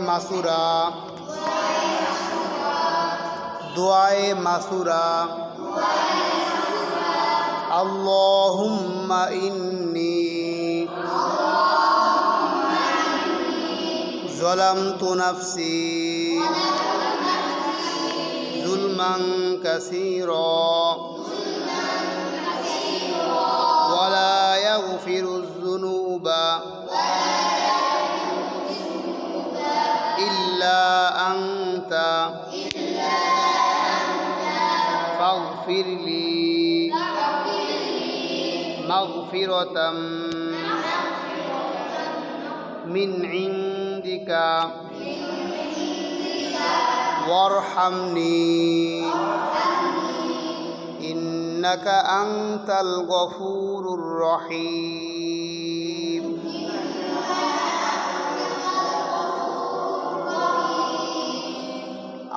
মাসুরা। দোয়ায়ে মাসুরা। আল্লাহুম্মা ইন্নি। জলামতু নাফসি। জুলমান কাসীরা। إلا أنت. فاغفر لي. مغفرة من عندك. وارحمني. إنك أنت الغفور الرحيم.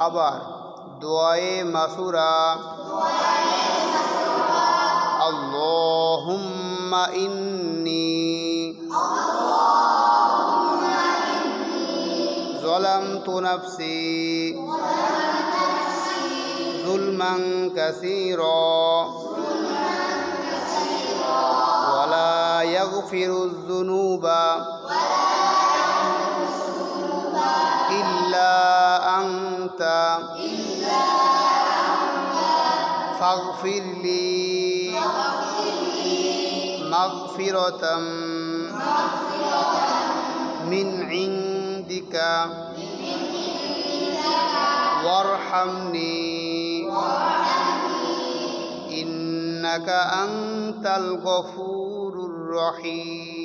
আবার দোয়ায়ে মাসুরা আল্লাহুম্মা ইন্নি ظلمت نفسي ظلما كثيرا ولا يغفر الذنوب إلا أنت فاغفر لي مغفرة من عندك وارحمني إنك أنت الغفور الرحيم